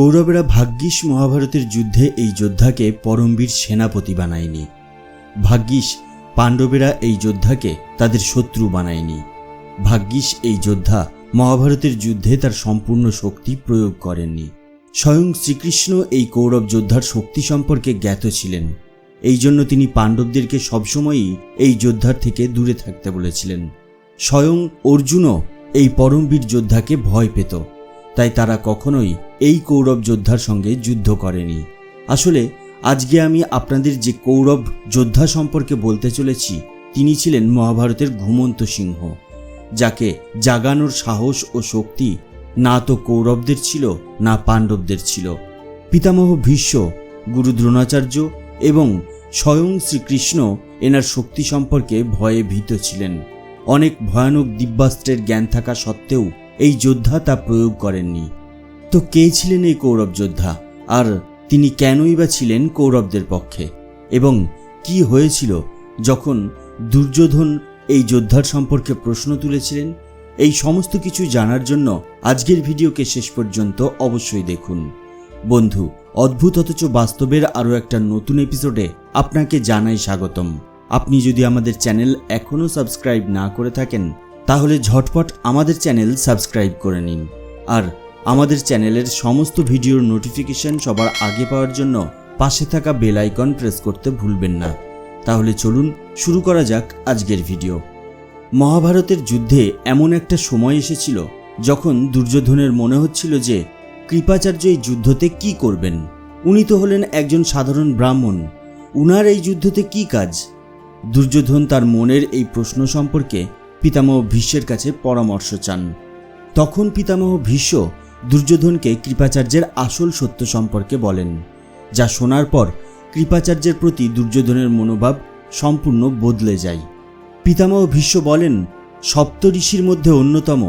কৌরবেরা ভাগ্যিস মহাভারতের যুদ্ধে এই যোদ্ধাকে পরমবীর সেনাপতি বানায়নি। ভাগ্যিস পাণ্ডবেরা এই যোদ্ধাকে তাদের শত্রু বানায়নি। ভাগ্যিস এই যোদ্ধা মহাভারতের যুদ্ধে তার সম্পূর্ণ শক্তি প্রয়োগ করেননি। স্বয়ং শ্রীকৃষ্ণ এই কৌরব যোদ্ধার শক্তি সম্পর্কে জ্ঞাত ছিলেন। এই জন্য তিনি পাণ্ডবদেরকে সবসময়ই এই যোদ্ধার থেকে দূরে থাকতে বলেছিলেন। স্বয়ং অর্জুনও এই পরমবীর যোদ্ধাকে ভয় পেত। তাই তারা কখনোই এই কৌরব যোদ্ধার সঙ্গে যুদ্ধ করেনি। আসলে, আজকে আমি আপনাদের যে কৌরব যোদ্ধা সম্পর্কে বলতে চলেছি, তিনি ছিলেন মহাভারতের ঘুমন্ত সিংহ, যাকে জাগানোর সাহস ও শক্তি না তো কৌরবদের ছিল, না পাণ্ডবদের ছিল। পিতামহ ভীষ্ম, গুরু দ্রোণাচার্য এবং স্বয়ং শ্রীকৃষ্ণ এনার শক্তি সম্পর্কে ভয়ে ভীত ছিলেন। অনেক ভয়ানক দিব্যাস্ত্রের জ্ঞান থাকা সত্ত্বেও এই যোদ্ধা তা প্রয়োগ করেননি। তো কে ছিলেন এই কৌরব যোদ্ধা? আর তিনি কেনই বা ছিলেন কৌরবদের পক্ষে? এবং কি হয়েছিল যখন দুর্যোধন এই যোদ্ধার সম্পর্কে প্রশ্ন তুলেছিলেন? এই সমস্ত কিছু জানার জন্য আজকের ভিডিওকে শেষ পর্যন্ত অবশ্যই দেখুন। বন্ধু, অদ্ভুত অথচ বাস্তবের আরও একটা নতুন এপিসোডে আপনাকে জানাই স্বাগতম। আপনি যদি আমাদের চ্যানেল এখনও সাবস্ক্রাইব না করে থাকেন তাহলে ঝটপট আমাদের চ্যানেল সাবস্ক্রাইব করে নিন। আর আমাদের চ্যানেলের সমস্ত ভিডিওর নোটিফিকেশন সবার আগে পাওয়ার জন্য পাশে থাকা বেল আইকন প্রেস করতে ভুলবেন না। তাহলে চলুন শুরু করা যাক আজকের ভিডিও। মহাভারতের যুদ্ধে এমন একটা সময় এসেছিল যখন দুর্যোধনের মনে হচ্ছিল যে কৃপাচার্য এই যুদ্ধতে কি করবেন। উনি তো হলেন একজন সাধারণ ব্রাহ্মণ। উনার এই যুদ্ধতে কি কাজ? দুর্যোধন তার মনের এই প্রশ্ন সম্পর্কে পিতামহ ভীষ্মের কাছে পরামর্শ চান। তখন পিতামহ ভীষ্ম দুর্যোধনকে কৃপাচার্যের আসল সত্য সম্পর্কে বলেন, যা শোনার পর কৃপাচার্যের প্রতি দুর্যোধনের মনোভাব সম্পূর্ণ বদলে যায়। পিতামহ ভীষ্ম বলেন, সপ্ত ঋষির মধ্যে অন্যতম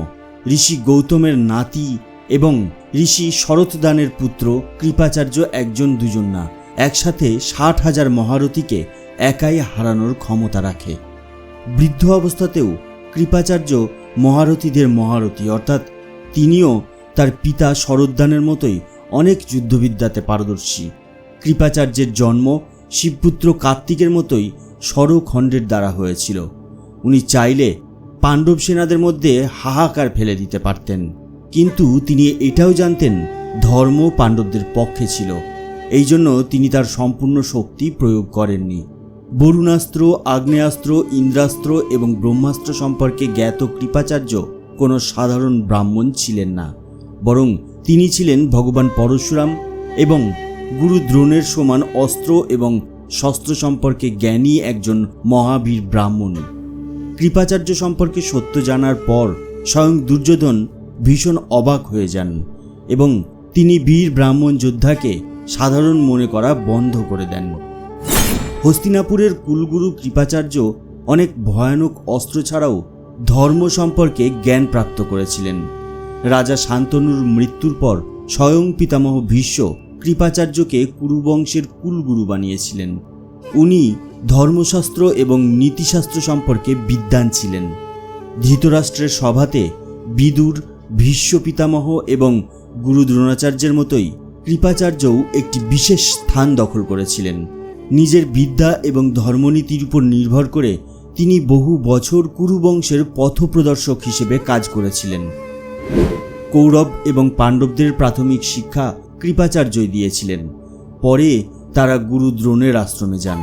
ঋষি গৌতমের নাতি এবং ঋষি শরৎদানের পুত্র কৃপাচার্য একজন দুজন না, একসাথে ষাট হাজার মহারথীকে একাই হারানোর ক্ষমতা রাখে। বৃদ্ধ অবস্থাতেও কৃপাচার্য মহারথীদের মহারথী, অর্থাৎ তিনিও তার পিতা শরদ্দানের মতোই অনেক যুদ্ধবিদ্যাতে পারদর্শী। কৃপাচার্যের জন্ম শিবপুত্র কার্তিকের মতোই স্বরখণ্ডের দ্বারা হয়েছিল। উনি চাইলে পাণ্ডব সেনাদের মধ্যে হাহাকার ফেলে দিতে পারতেন। কিন্তু তিনি এটাও জানতেন ধর্ম পাণ্ডবদের পক্ষে ছিল। এই জন্য তিনি তার সম্পূর্ণ শক্তি প্রয়োগ করেননি। বরুণাস্ত্র, আগ্নেয়াস্ত্র, ইন্দ্রাস্ত্র এবং ব্রহ্মাস্ত্র সম্পর্কে জ্ঞাত কৃপাচার্য কোনো সাধারণ ব্রাহ্মণ ছিলেন না। বরং তিনি ছিলেন ভগবান পরশুরাম এবং গুরু দ্রোণের সমান অস্ত্র এবং শস্ত্র সম্পর্কে জ্ঞানী একজন মহাবীর ব্রাহ্মণ। কৃপাচার্য সম্পর্কে সত্য জানার পর স্বয়ং দুর্যোধন ভীষণ অবাক হয়ে যান এবং তিনি বীর ব্রাহ্মণ যোদ্ধাকে সাধারণ মনে করা বন্ধ করে দেন। হস্তিনাপুরের কুলগুরু কৃপাচার্য অনেক ভয়ানক অস্ত্র ছাড়াও ধর্ম সম্পর্কে জ্ঞান প্রাপ্ত করেছিলেন। রাজা শান্তনুর মৃত্যুর পর স্বয়ং পিতামহ ভীষ্ম কৃপাচার্যকে কুরুবংশের কুলগুরু বানিয়েছিলেন। উনি ধর্মশাস্ত্র এবং নীতিশাস্ত্র সম্পর্কে বিদ্বান ছিলেন। ধৃতরাষ্ট্রের সভাতে বিদুর, ভীষ্ম পিতামহ এবং গুরু দ্রোণাচার্যের মতোই কৃপাচার্যও একটি বিশেষ স্থান দখল করেছিলেন। নিজের বিদ্যা এবং ধর্মনীতির উপর নির্ভর করে তিনি বহু বছর কুরুবংশের পথপ্রদর্শক হিসেবে কাজ করেছিলেন। কৌরব এবং পাণ্ডবদের প্রাথমিক শিক্ষা কৃপাচার্যই দিয়েছিলেন। পরে তারা গুরু দ্রোণের আশ্রমে যান।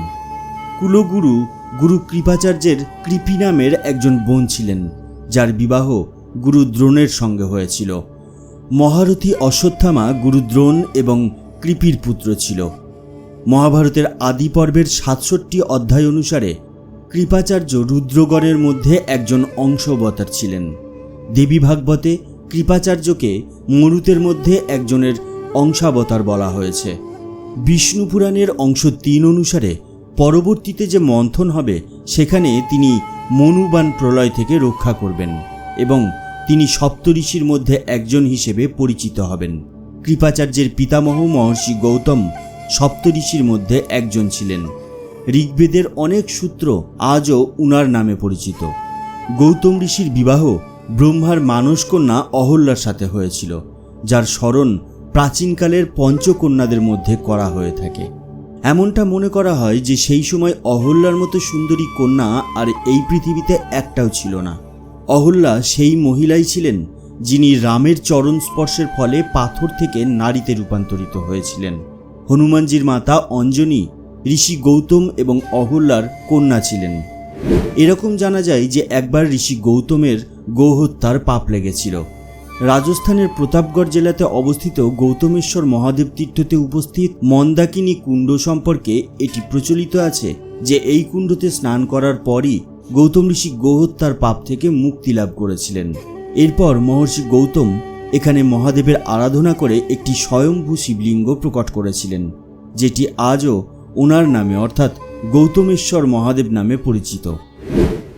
কুলগুরু গুরু কৃপাচার্যের কৃপি নামের একজন বোন ছিলেন, যার বিবাহ গুরু দ্রোণের সঙ্গে হয়েছিল। মহারথী অশ্বত্থামা গুরু দ্রোণ এবং কৃপির পুত্র ছিল। মহাভারতের আদি পর্বের সাতষট্টি অধ্যায় অনুসারে কৃপাচার্য রুদ্রগণের মধ্যে একজন অংশবতার ছিলেন। দেবী ভাগবতে কৃপাচার্যকে মরুতের মধ্যে একজনের অংশাবতার বলা হয়েছে। বিষ্ণু পুরাণের অংশ তিন অনুসারে পরবর্তীতে যে মন্থন হবে, সেখানে তিনি মনুবান প্রলয় থেকে রক্ষা করবেন এবং তিনি সপ্তঋষির মধ্যে একজন হিসেবে পরিচিত হবেন। কৃপাচার্যের পিতামহ মহর্ষি গৌতম সপ্তঋষির মধ্যে একজন ছিলেন। ঋগ্বেদের অনেক সূত্র আজও উনার নামে পরিচিত। গৌতম ঋষির বিবাহ ব্রহ্মার মানসকন্যা অহল্যার সাথে হয়েছিল, যার স্মরণ প্রাচীনকালের পঞ্চকন্যাদের মধ্যে করা হয়ে থাকে। এমনটা মনে করা হয় যে সেই সময় অহল্যার মতো সুন্দরী কন্যা আর এই পৃথিবীতে একটাও ছিল না। অহল্যা সেই মহিলাই ছিলেন, যিনি রামের চরণ স্পর্শের ফলে পাথর থেকে নারীতে রূপান্তরিত হয়েছিলেন। হনুমানজির মাতা অঞ্জনী, ঋষি গৌতম এবং অহল্যার কন্যা ছিলেন। এরকম জানা যায় যে একবার ঋষি গৌতমের গৌহত্যার পাপ লেগেছিল। রাজস্থানের প্রতাপগড় জেলাতে অবস্থিত গৌতমেশ্বর মহাদেব তীর্থতে উপস্থিত মন্দাকিনী কুণ্ড সম্পর্কে এটি প্রচলিত আছে যে এই কুণ্ডতে স্নান করার পরই গৌতম ঋষি গৌহত্যার পাপ থেকে মুক্তি লাভ করেছিলেন। এরপর মহর্ষি গৌতম এখানে মহাদেবের আরাধনা করে একটি স্বয়ম্ভূ শিবলিঙ্গ প্রকট করেছিলেন, যেটি আজও ওনার নামে, অর্থাৎ গৌতমেশ্বর মহাদেব নামে পরিচিত।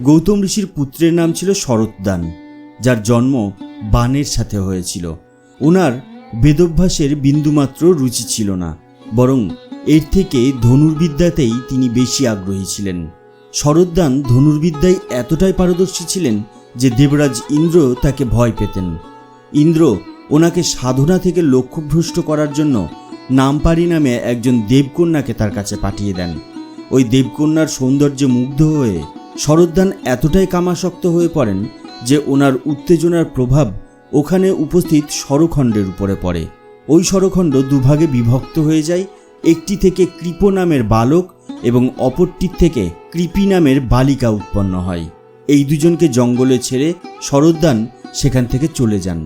গৌতম ঋষির পুত্রের নাম ছিল শরৎদান, যার জন্ম বানের সাথে হয়েছিল। ওনার বেদভ্যাসের বিন্দুমাত্র রুচি ছিল না, বরং এর থেকে ধনুর্বিদ্যাতেই তিনি বেশি আগ্রহী ছিলেন। শরৎদান ধনুর্বিদ্যায় এতটাই পারদর্শী ছিলেন যে দেবরাজ ইন্দ্র তাকে ভয় পেতেন। ইন্দ্র ওনাকে সাধনা থেকে লক্ষ্যভ্রষ্ট করার জন্য নামপারি নামে একজন দেবকন্যাকে তার কাছে পাঠিয়ে দেন। ওই দেবকন্যার সৌন্দর্যে মুগ্ধ হয়ে শরৎদান এতটাই কামাসক্ত হয়ে পড়েন যে ওনার উত্তেজনার প্রভাব ওখানে উপস্থিত স্বরখণ্ডের উপরে পড়ে। ওই স্বরখণ্ড দুভাগে বিভক্ত হয়ে যায়, একটি থেকে কৃপ নামের বালক এবং অপরটির থেকে কৃপি নামের বালিকা উৎপন্ন হয়। এই দুজনকে জঙ্গলে ছেড়ে শরৎদান সেখান থেকে চলে যান।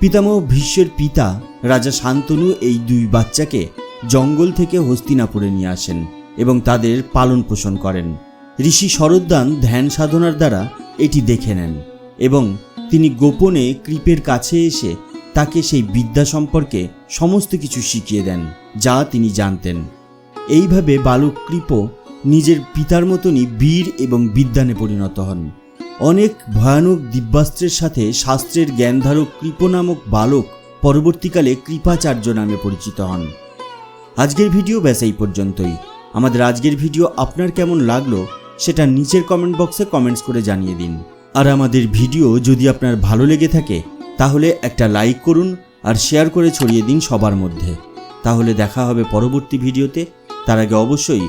পিতামহ ভীষ্মের পিতা রাজা শান্তনু এই দুই বাচ্চাকে জঙ্গল থেকে হস্তিনাপুরে নিয়ে আসেন এবং তাদের পালন পোষণ করেন। ঋষি শরৎদান ধ্যান সাধনার দ্বারা এটি দেখে নেন এবং তিনি গোপনে কৃপের কাছে এসে তাকে সেই বিদ্যা সম্পর্কে সমস্ত কিছু শিখিয়ে দেন, যা তিনি জানতেন। এইভাবে বালক কৃপ নিজের পিতার মতনই বীর এবং বিদ্যানে পরিণত হন। অনেক ভয়ানক দিব্যাস্ত্রের সাথে শাস্ত্রের জ্ঞানধারক কৃপ নামক বালক পরবর্তীকালে কৃপাচার্য নামে পরিচিত হন। আজকের ভিডিও ব্যাস এই পর্যন্তই। আমাদের আজকের ভিডিও আপনার কেমন লাগল সেটা নিচের কমেন্ট বক্সে কমেন্টস করে জানিয়ে দিন। আর আমাদের ভিডিও যদি আপনার ভালো লেগে থাকে, তাহলে একটা লাইক করুন আর শেয়ার করে ছড়িয়ে দিন সবার মধ্যে। তাহলে দেখা হবে পরবর্তী ভিডিওতে। তার আগে অবশ্যই